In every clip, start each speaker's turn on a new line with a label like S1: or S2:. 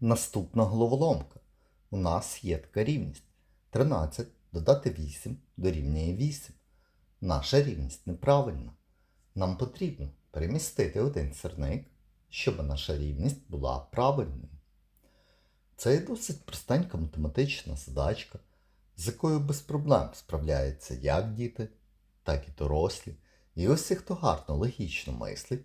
S1: Наступна головоломка. У нас є така рівність. 13 додати 8 дорівнює 8. Наша рівність неправильна. Нам потрібно перемістити один сірник, щоб наша рівність була правильною. Це є досить простенька математична задачка, з якою без проблем справляються як діти, так і дорослі. І усі, хто гарно логічно мислить,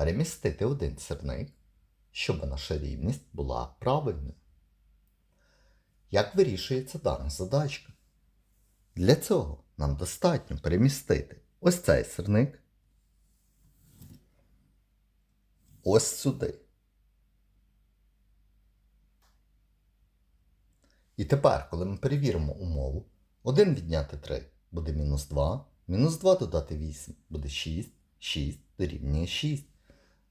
S1: перемістити один сірник, щоб наша рівність була правильною. Як вирішується дана задачка? Для цього нам достатньо перемістити ось цей сирник ось сюди. І тепер, коли ми перевіримо умову, 1 відняти 3 буде мінус 2, мінус 2 додати 8 буде 6, 6 дорівнює 6.